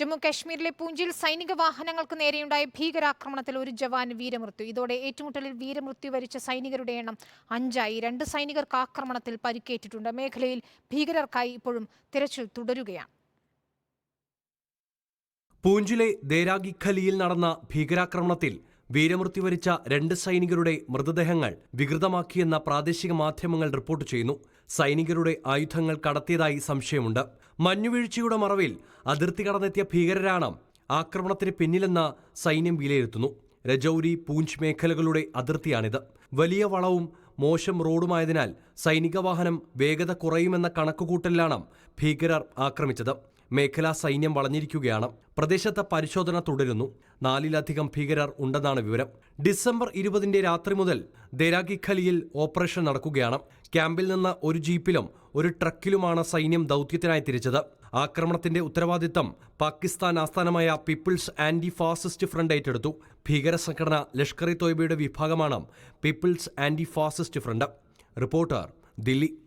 ജമ്മു കാശ്മീരിലെ പൂഞ്ചിൽ സൈനിക വാഹനങ്ങൾക്ക് നേരെയുണ്ടായ ഭീകരാക്രമണത്തിൽ ഒരു ജവാൻ വീരമൃത്യു. ഇതോടെ ഏറ്റുമുട്ടലിൽ വീരമൃത്യു വരിച്ച സൈനികരുടെ എണ്ണം അഞ്ചായി. രണ്ട് സൈനികർക്ക് ആക്രമണത്തിൽ പരിക്കേറ്റിട്ടുണ്ട്. മേഖലയിൽ ഭീകരർക്കായി ഇപ്പോഴും തിരച്ചിൽ തുടരുകയാണ്. പൂഞ്ചിലെ ദേരാഗി ഖലിയിൽ നടന്ന ഭീകരാക്രമണത്തിൽ വീരമൃത്യു വരിച്ച രണ്ട് സൈനികരുടെ മൃതദേഹങ്ങൾ വികൃതമാക്കിയെന്ന പ്രാദേശിക മാധ്യമങ്ങൾ റിപ്പോർട്ട് ചെയ്യുന്നു. സൈനികരുടെ ആയുധങ്ങൾ കടത്തിയതായി സംശയമുണ്ട്. മഞ്ഞുവീഴ്ചയുടെ മറവിൽ അതിർത്തി കടന്നെത്തിയ ഭീകരരാണ് ആക്രമണത്തിന് പിന്നിലെന്ന സൈന്യം വിലയിരുത്തുന്നു. രജൌരി പൂഞ്ച് മേഖലകളുടെ അതിർത്തിയാണിത്. വലിയ വളവും മോശം റോഡുമായതിനാൽ സൈനിക വാഹനം വേഗത കുറയുമെന്ന കണക്കുകൂട്ടലിലാണ് ഭീകരർ ആക്രമിച്ചത്. മേഖലാ സൈന്യം വളഞ്ഞിരിക്കുകയാണ്. പ്രദേശത്ത് പരിശോധന തുടരുന്നു. നാലിലധികം ഭീകരർ ഉണ്ടെന്നാണ് വിവരം. ഡിസംബർ ഇരുപതിന്റെ രാത്രി മുതൽ ദേരാഗി ഖലിയിൽ ഓപ്പറേഷൻ നടക്കുകയാണ്. ക്യാമ്പിൽ നിന്ന് ഒരു ജീപ്പിലും ഒരു ട്രക്കിലുമാണ് സൈന്യം ദൗത്യത്തിനായി തിരിച്ചത്. ആക്രമണത്തിന്റെ ഉത്തരവാദിത്തം പാകിസ്ഥാൻ ആസ്ഥാനമായ പീപ്പിൾസ് ആന്റി ഫാസിസ്റ്റ് ഫ്രണ്ട് ഏറ്റെടുത്തു. ഭീകര സംഘടന ലഷ്കർ ഇ തോയ്ബയുടെ വിഭാഗമാണ് people's anti fascist front. Reporter Delhi